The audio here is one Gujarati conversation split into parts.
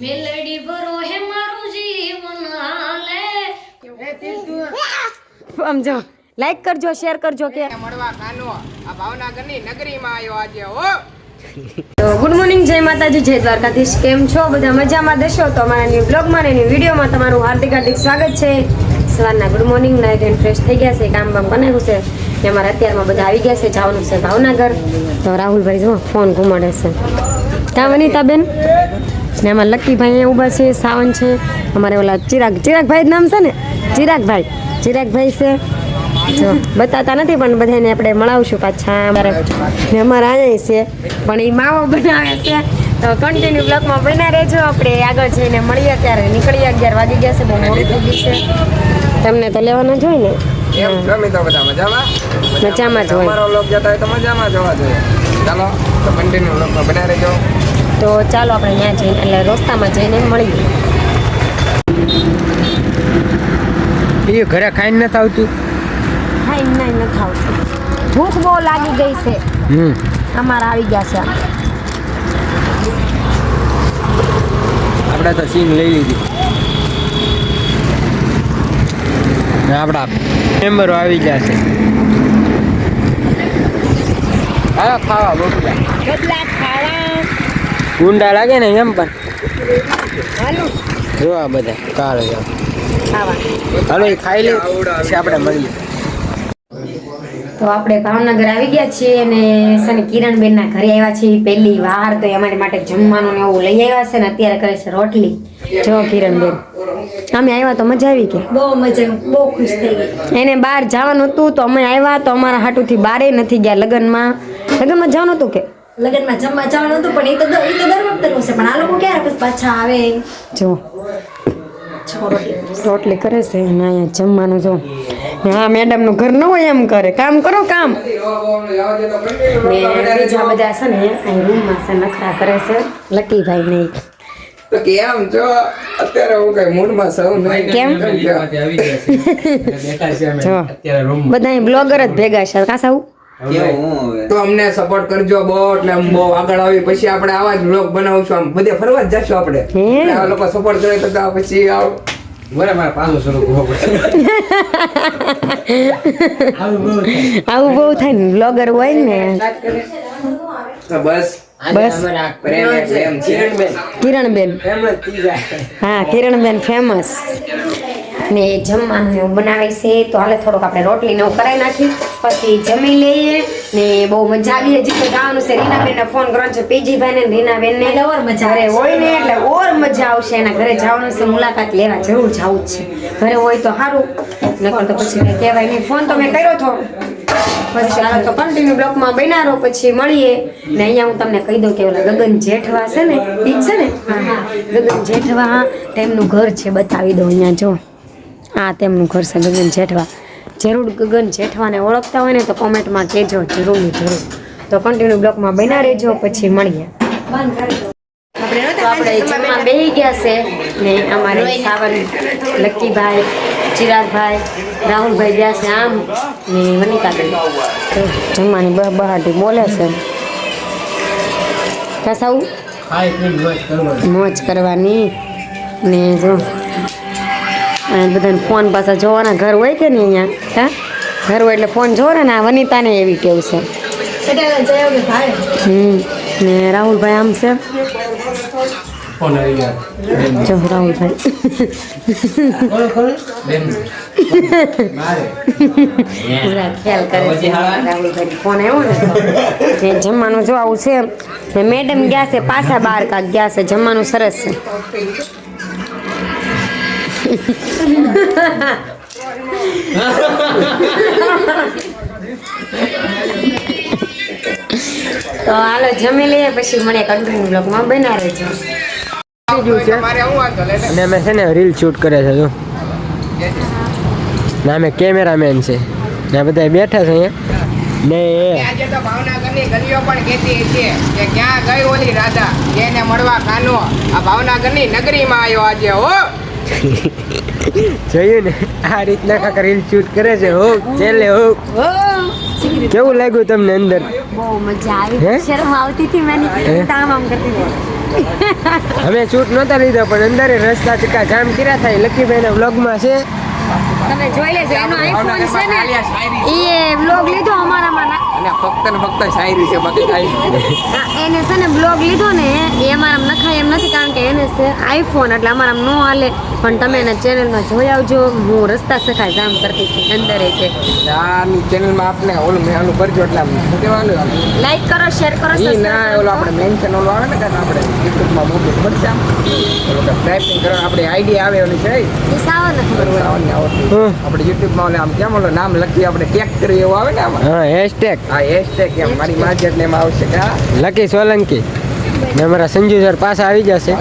મેલડી ભરો હે મારું જીવન આલે. સમજો. લાઈક કરજો શેર કરજો કે. મળવા કાનો આ ભાવનગરની નગરીમાં આવ્યો આજે હો. તો ગુડ મોર્નિંગ જય માતાજી જય દ્વારકાધીશ. કેમ છો? બધા મજામાં દેશો? તો અમારા ન્યૂ બ્લોગમાં અને ન્યૂ વિડીયોમાં તમારું હાર્દિક હાર્દિક સ્વાગત છે. સવારના good morning night and fresh થઈ ગયા છે. કામ બામ બનાવ્યું છે. ને અમારા અત્યારમાં બધા આવી ગયા છે. જવાનું છે ભાવનગર. તો રાહુલભાઈ જો ફોન ઘુમાડે છે. ક્યાં વનિતાબેન? ને એમાં લક્કીભાઈ ઊભા છે સાવન છે. અમારે ઓલા ચિરાગ ચિરાગભાઈ નામ છે ને? ચિરાગભાઈ. ચિરાગભાઈ છે. જો બતાતા નથી પણ બધાને આપણે મળાવશું પાછા અમારે. ને અમારા અહીંયા છે પણ એ માવો બનાવે છે. તો કન્ટિન્યુ બ્લોકમાં બના રહેજો. આપણે આગળ જઈને મળીએ ત્યારે. નીકળીએ અગિયાર વાગી ગયા છે બહુ મોડું થઈ ગયું છે. તમને તો લેવાના જ હોય ને? એમ ગમે તો બધા મજામાં. મજામાં જ હોય. લોક જતા હોય તો મજામાં જોવા જોઈએ. ચાલો તો કન્ટિન્યુ લોકમાં બના રહેજો. તો ચાલો આપણે ત્યાં જઈને એટલે રસ્તામાં જઈને મળીએ. એ ઘરે ખાઈને નથી આવતું? ખાઈને નહીં નથી આવતું. ભૂખ બહુ લાગી ગઈ છે. અમારા આવી ગયા છે. આપણે તો સીન લઈ લીધી. આપણા મેમ્બરો આવી ગયા છે. હા ખાવા ખાવા ગુંડા લાગે ને એમ પણ. જો આ બધા કાળ ખાવા. હાલો એ ખાઈ લે. આપણે મળીએ. તો આપણે ભાવનગર આવી ગયા છીએ અને છે ને કિરણબેનના ઘરે આવ્યા છીએ. પહેલી વાર તો એ અમારી માટે જમવાનું ને એવું લઈ આવ્યા છે ને અત્યારે કરે છે રોટલી. જો કિરણબેન. અમે આવ્યા તો મજા આવી કે? બહુ મજા બહુ ખુશ થઈ ગઈ. એને બહાર જવાનું હતું તો અમે આવ્યા તો અમારા હાટુથી બારે નથી ગયા લગ્નમાં. લગ્નમાં જવાનું હતું કે? લગ્નમાં જમવા જવાનું હતું પણ એ તો એ તો દર વખતે નું છે. પણ આ લોકો ક્યારે પછી પાછા આવે? જો રોટલી કરે છે અને અહીંયા જમવાનું જો. હા મેડમનું ઘર ન હોય એમ કરે. કામ કરો કામ. ને બીજા બધા છે ને અહીં રૂમમાં છે નખરા કરે છે. લકીભાઈ નહીં તો કેમ છો? અત્યારે હું કઈ મૂડમાં? જો. બધા બ્લોગર જ ભેગા છે. કાં સાવું? તો અમને સપોર્ટ કરજો બહુ એટલે બહુ આગળ આવી. પછી આપણે આવા જ બ્લોગ બનાવશું આમ. બધે ફરવા જ જશું આપણે. આ લોકો સપોર્ટ કરે તો પછી આવ. આવું બહુ થાય. ને. બ્લોગર હોય ને. બસ. બસ. હા કિરણબેન ફેમસ ને જમવાનું બનાવે છે તો હાલે થોડોક આપણે રોટલી ને એવું કરાવી નાખી. પછી જમી લઈએ ને બહુ મજા આવી. હજી તો જવાનું છે. રીનાબેનને ફોન કરવાનો છે પીજીભાઈ ને રીનાબેન ને એટલે ઓર મજા આવે હોય ને એટલે ઓર મજા આવશે. એના ઘરે જવાનું છે મુલાકાત લેવા જરૂર જવું જ છે. ઘરે હોય તો સારું. નકર તો પછી મેં કહેવાય નહીં. ફોન તો મેં કર્યો હતો પછી હાલો તો કન્ટિન્યુ બ્લોકમાં બનારો પછી મળીએ. ને અહીંયા હું તમને કહી દઉં કે ઓલા ગગન જેઠવા છે ને ઈ છે ને? ગગન જેઠવા તેમનું ઘર છે બતાવી દઉં અહીંયા જો. આ તેમનું ઘર છે ગગન જેઠવા. જરૂર ગગન જેઠવાને ઓળખતા હોય ને તો કોમેન્ટમાં કહેજો જરૂર જરૂર. તો કન્ટિન્યુ બ્લોકમાં બના રહેજો પછી મળીએ. આપણે જમવા બેસી ગયા છે ને અમારે સાવન લક્કીભાઈ ચિરાગભાઈ રાહુલભાઈ ગયા છે આમ ને વનિતાબેન. તો જમવાની બ બહાટી બોલે છે. કસાવું મોજ કરવાની ને જો અને બધાને ફોન પાછા જોવાના. ઘર હોય કે નહીં અહીંયા? હા? ઘર હોય એટલે ફોન જોવો ને આ વનિતાને એવી કેવું છે. હમ. ને રાહુલભાઈ આમ છે? જો રાહુલભાઈ. ફોન આવ્યો ને જમવાનું જો આવું છે. મેડમ ગયા છે પાછા બાર કાક ગયા છે. જમવાનું સરસ છે. તો હાલો જમી લઈએ પછી મને કન્ટિન્યુ બ્લોગમાં બના રહેજો મારે હું વાંધો લે અને અમે છે ને રીલ શૂટ કરે છે જો. ને અમે કેમેરામેન છે. ને બધા બેઠા છે અહીંયા. ને એ આજે તો ભાવનગરની ગલીઓ પણ કહેતી છે કે ક્યાં ગઈ ઓલી રાધા? જેને મળવા કાનો? આ ભાવનગરની નગરીમાં આવ્યો આજે હો. જોયું ને આ રીતના કાંક રીલ શૂટ કરે છે હો છેલ્લે હો. કેવું લાગ્યું તમને અંદર? બહુ મજા? આવી. શરમ આવતી હતી મને. તામ આમ કરતી હતી. અમે શૂટ નહોતા લીધો પણ અંદર રસ્તા ચક્કા જામ કર્યા થાય. લકીભાઈના વ્લોગમાં છે. તમે જોઈ લેજો એનો આઈફોન છે ને એ બ્લોગ લીધો અમારામાં અને ફક્ત ને ફક્ત શાયરી છે બાકી કાંઈ એને છે ને બ્લોગ લીધો ને એ અમારા નખાય એમ નથી કારણ કે એને છે આઈફોન એટલે અમારા નો હાલે. પણ તમે એના ચેનલમાં જોઈ આવજો હું રસ્તા સખાય જામ કરતી હતી અંદર એ કે આની ચેનલમાં આપણે ઓલું મેં આનું કરજો એટલે આમ શું કહેવાનું લાઈક કરો શેર કરો ઈ ના. ઓલો આપણે મેન ચેનલ ઓલો આવે ને કારણ આપણે યુટ્યુબમાં મોકલું ખબર છે આમ? ઓલો ટાઈપિંગ કરો આપણે આઈડી આવે ઓલી છે એ? સાવ ન ખબર હોય આવડની આવડતી. આપણે યુટ્યુબમાં ઓલે આમ કેમ ઓલો નામ લખી આપણે ટેગ કરીએ એવું આવે ને આમાં? હા હેશટેગ હા હેશટેગ એમ. મારી માં એટલે એમાં આવશે કે હા. લકી સોલંકી. ને અમારા સંજુ સર પાસે આવી જશે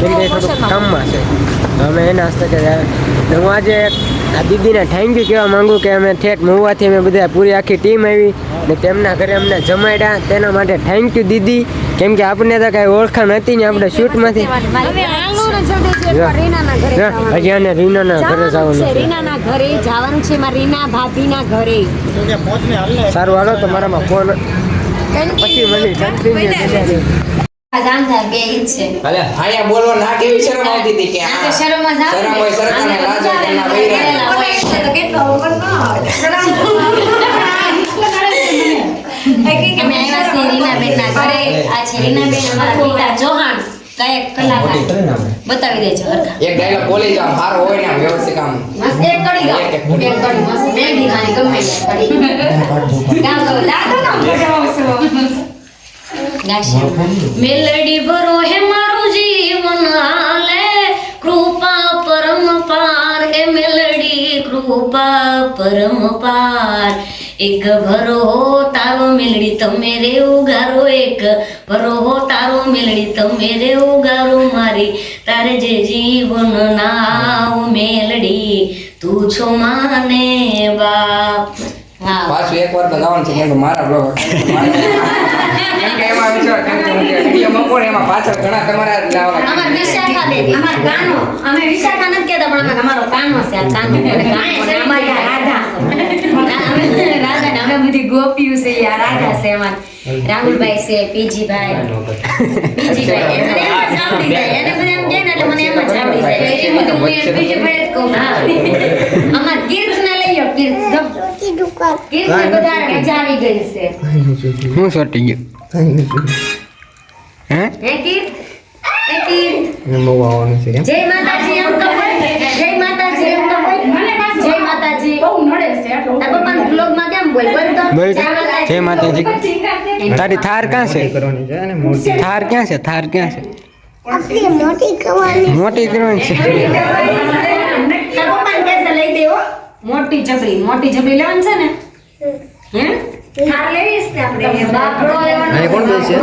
કેમ કે થોડુંક કામમાં છે. અમે એના હસ્તે કે હું આજે આ દીદીને થેન્ક યુ કહેવા માંગુ કે અમે ઠેઠ મૂવાથી અમે બધા પૂરી આખી ટીમ આવી ને તેમના ઘરે અમને જમાડ્યા. તેના માટે થેન્ક યુ દીદી. કેમ કે આપણને તો કાંઈ ઓળખાણ હતી ને આપણે શૂટમાંથી રીનાના ઘરે જવાનું. રીનાના ઘરે જવાનું છે છે. રીનાના ઘરે જવાનું છે મારા રીના ભાભીના ઘરે. સારું હાલો તો ફોન પછી મળી કન્ટિન્યુ બોલવા ના કેવી શરમ આવતી હતી કે આ તો આ શરમમાં જાવ શરમ હોય, શરમ અને લાજ હોય, એમના આને બૈરા. કરેલા હોય. એટલે તો કેટલો અવગણ ન ઘરે. આ છે રીનાબેન અમારા પિતા ચૌહાણ. ગાયક કલાકાર. બતાવી દેજો હરખા. એક ડાયલોગ બોલી જાવ સારો હોય ને વ્યવસ્થિત આમ મસ્ત એક કડી ગાઓ. એક એક એક. કડી મસ્ત. મહેંદી ખાની ગમે કડી. ગાઓ તો દાદો ના મોઢે મેલડી ભરો હે મારું જીવન આલે કૃપા પરમ પાર હે મેલડી કૃપા પરમ પાર એક ભરો તારો મેલડી, તમે રે ઉગારો એક. ભરો તારો મેલડી, તમે રે ઉગારો મારી. તારે જે જીવન નાવ મેલડી, તું છો માને બાપ. હા. પાછું એક વાર તો ગાવાનું છે મારા બ્લોગ. વિચાર કેમ કે હું જે વીડિયો મૂકું ને એમાં પાછળ ઘણા તમારા જ અમાર વિશાખા બેન અમાર કાનો. અમે વિશાખા નથી કહેતા પણ અમે અમારો કાનો છે આ કાનો. અને અમારી આ રાધા. અમે રાધા ને અમે બધી ગોપીઓ છે આ રાધા છે અમાર. રાહુલભાઈ છે પીજીભાઈ. પીજીભાઈ એને એમ જ આવડી જાય. એને મને એમ કહે ને એટલે મને એમ જ આવડી જાય. એ બધું હું એને પીજીભાઈ જ કહું. અમાર કીર્ત ને લઈ લો કીર્ત. કીર્ત બધા મજા આવી ગઈ છે. હું સોટી ગયો. હે? હે કીર્ત હે કીર્ત એમ બહુ આવવાનું છે જય માતાજી એમ તો બોલ જય માતાજી એમ તો બોલ જય માતાજી. બહુ નડે છે આ પપ્પાના બ્લોગમાં કેમ બોલ? બોલ તો. જય માતાજી. તારી થાર ક્યાં છે? કરવાની છે ને મોટી. થાર ક્યાં છે? થાર ક્યાં છે? મોટી કરવાની છે. પપ્પાને કહેશે લઈ દેવો મોટી જબરી મોટી જબરી લેવાની છે ને? હે? થાર લેવી છે આપણે. બાપડો લેવાનો કોણ બેસે?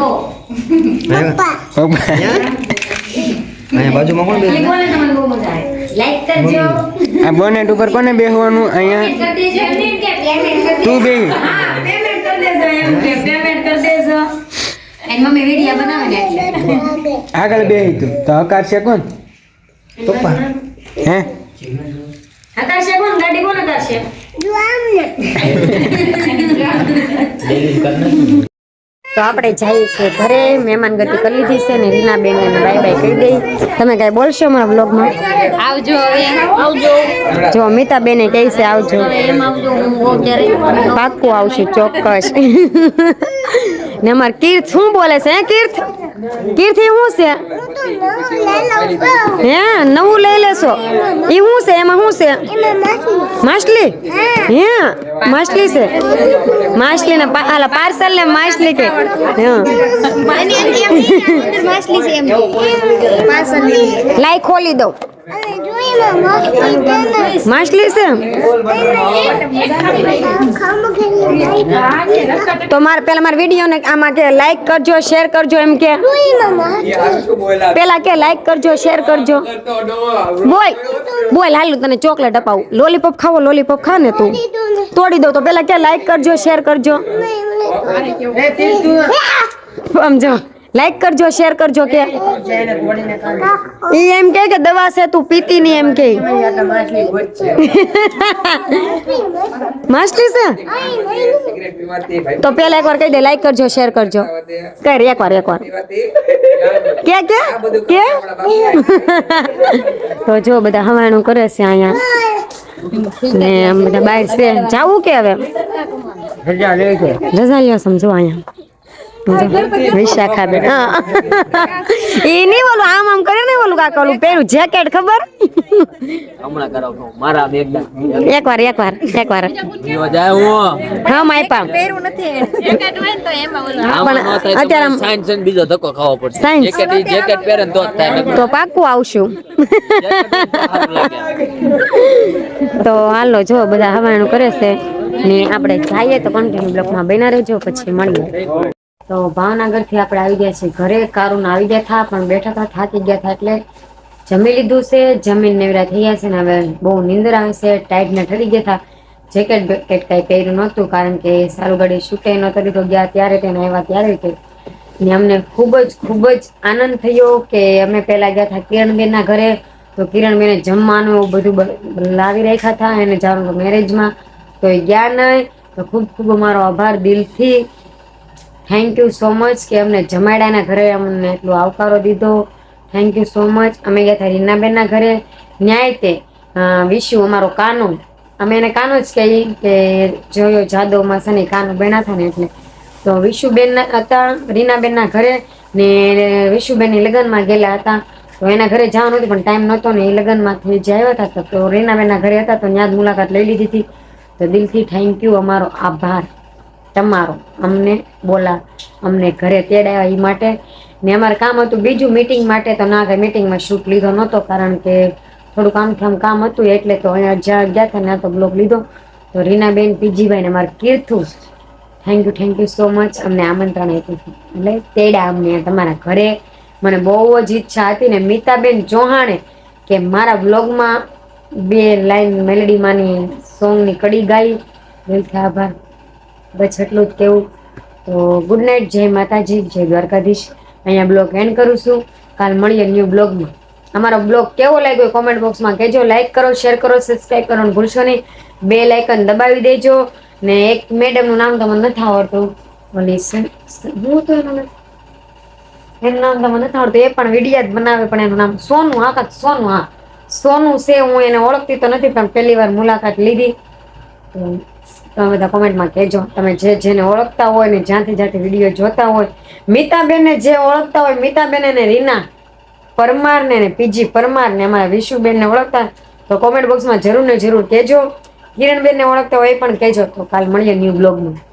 બાપડો. અહીંયા બાજુમાં કોણ બેસે બોલે તો બહુ મજા આવે લાઈક કરજો આ બોનેટ ઉપર કોને બેસવાનું અહીંયા તું બે બેહી. હા પેમેન્ટ કરી દેજો એમ કે પેમેન્ટ કરી દેજો એની મમ્મી વિડિયો બનાવે ને એટલે આગળ બેહી તું તો હકાર છે કોણ પપ્પા હે હતાશે કોણ ગાડી કોણ હતાશે તો આપણે જઈએ છીએ ઘરે મહેમાન ગતિ કરી લીધી છે ને રીના બેન એને બાય બાય કહી દઈ. તમે કઈ બોલશો મારા બ્લોગમાં આવજો આવજો. જો અમિતા બેને કહે છે આવજો. પાક્કું આવશે ચોક્કસ. ને અમાર કીર્થ શું બોલે છે હે કીર્થ? કીર્થ એ શું છે? હે નવું લઈ લેશો. એ શું છે? એમાં શું છે? માછલી? હે માછલી છે. માછલી ને આલા પાર્સલ ને માછલી કે. લાઈ ખોલી દઉં. માછલી છે તો મારે પેલા મારા વીડિયો ને આમાં કે લાઈક કરજો શેર કરજો એમ કે. પેલા કે લાઈક કરજો શેર કરજો. બોલ બોલ હાલું તને ચોકલેટ અપાવું. લોલીપોપ ખાવો લોલીપોપ ખા ને તું. તોડી દઉં તો પેલા કે લાઈક કરજો શેર કરજો. સમજો. લાઈક કરજો શેર કરજો કે. ઈ એમ કે કે દવા છે તું પીતી નહીં એમ કે. માસ્ટી છે? તો પેલા એકવાર કહી દે લાઈક કરજો શેર કરજો. કર એકવાર એકવાર. કે કે? કે? તો જો બધા હવાણું કરે છે અહીંયા. ને બધા બહાર છે. જાવું કે હવે? રજા લે છે. રજા લ્યો સમજો અહીંયા. વિશાખા બેન એ નહીં બોલું આમ આમ કરે ને બોલું કાકા ઓલું પેલું જેકેટ ખબર? હમણાં કરાવ છું. મારા બેગડા એકવાર એકવાર એકવાર. પીવા જાય હું. હા માયપા આમાં ન થાય અત્યારે આમ- તમારે સાઈન સાઈન બીજો ધક્કો ખાવો પડશે. જેકેટ જેકેટ પહેરે તો થાય. તો પાક્કું આવશું. તો હાલો જો બધા હવાણું કરે છે ને આપણે જઈએ તો કન્ટિન્યુ બ્લોકમાં બેના રહેજો પછી મળીએ. તો ભાવનગરથી આપણે આવી ગયા છીએ. ઘરે કારુન આવી ગયા થા, પણ બેઠા હતા થાકી ગયા હતા એટલે જમી લીધું છે. જમીન નેવરા થઈ ગયા છે ને હવે બહુ નીંદર આવે છે. ટાઈટ ને ઠરી ગયા હતા જેકેટ બેકેટ કાંઈ પહેર્યું નહોતું, કારણ કે સારું ગાડી છૂટે નહોતો લીધો ગયા ત્યારે તેને આવ્યા ત્યારે તે. ને અમને ખૂબ જ ખૂબ જ આનંદ થયો કે અમે પહેલા ગયા હતા કિરણબેનના ઘરે. તો કિરણબેને જમવાનું એવું બધું લાવી રાખ્યા હતા એને જાણું હતું મેરેજમાં તો એ ગયા નહીં તો ખૂબ ખૂબ અમારો આભાર દિલથી થેન્ક યુ સો મચ કે અમને જમાડાના ઘરે અમને એટલો આવકારો દીધો. થેન્ક યુ સો મચ અમે ગયા હતા રીનાબેનના ઘરે. ન્યાય તે વિશ્યુ અમારો કાનો. અમે એને કાનો જ કહીએ કે જોયો જાદવમાં સની કાનો બેના હતા ને એટલે. તો વિશુબેન હતા, રીનાબેનના ઘરે ને વિશુબેનની લગ્નમાં ગયેલા હતા. તો એના ઘરે જવાનું હતું પણ ટાઈમ નહોતો ને એ લગ્નમાંથી જે આવ્યા હતા તો રીનાબેનના ઘરે હતા તો ત્યાં જ મુલાકાત લઈ લીધી હતી. તો દિલથી થેન્ક યુ અમારો આભાર. તમારો. અમને બોલા અમને ઘરે તેડાવ્યા એ માટે. ને અમારે કામ હતું બીજું મીટિંગ માટે, તો ના કે મીટિંગમાં શૂટ લીધો નહોતો, કારણ કે થોડું કામથી થામ કામ હતું, એટલે તો અહીંયા જ્યાં ગયા હતા, ત્યાં તો બ્લોગ લીધો. તો રીનાબેન, પીજીભાઈને અમારે કીર્થું thank you thank you so much અમને આમંત્રણ આપ્યું એટલે તેડા અમને તમારા ઘરે. મને બહુ જ ઈચ્છા હતી ને મીતાબેન ચૌહાણે કે મારા બ્લોગમાં બે લાઈન મેલેડીમાંની સોંગની કડી ગાઈ. દિલથી આભાર. બસ એટલું જ કેવું. તો ગુડ નાઇટ જય માતાજી, જય દ્વારકાધીશ. અહીંયા બ્લોગ એન્ડ કરું છું. કાલ મળીએ ન્યૂ બ્લોગમાં. અમારો બ્લોગ કેવો લાગ્યો કોમેન્ટ બોક્સમાં કહેજો. લાઇક કરો શેર કરો સબસ્ક્રાઈબ કરો ભૂલશો નહીં. બે લાઇકન દબાવી દેજો. ને એક મેડમનું નામ તમને નથી આવડતું. ઓલી હું તો એનું એનું નામ તમને નથી આવડતું. એ પણ વિડીયા જ બનાવે પણ એનું નામ સોનું, હા કાંક સોનું, હા. સોનું છે, હું એને ઓળખતી તો નથી પણ પહેલી વાર મુલાકાત લીધી. તો તમે બધા કોમેન્ટમાં કહેજો. તમે જે જેને ઓળખતા હોય ને જ્યાંથી જ્યાંથી વીડિયો જોતા હોય, મીતાબેનને જે ઓળખતા હોય, મીતાબેન અને રીના પરમાર ને પીજી પરમાર ને અમારા વિશુબેનને ઓળખતા, તો કોમેન્ટ બોક્સમાં જરૂર ને જરૂર કહેજો. કિરણબેનને ઓળખતા હોય એ પણ કહેજો. તો કાલ મળીએ ન્યૂ બ્લોગમાં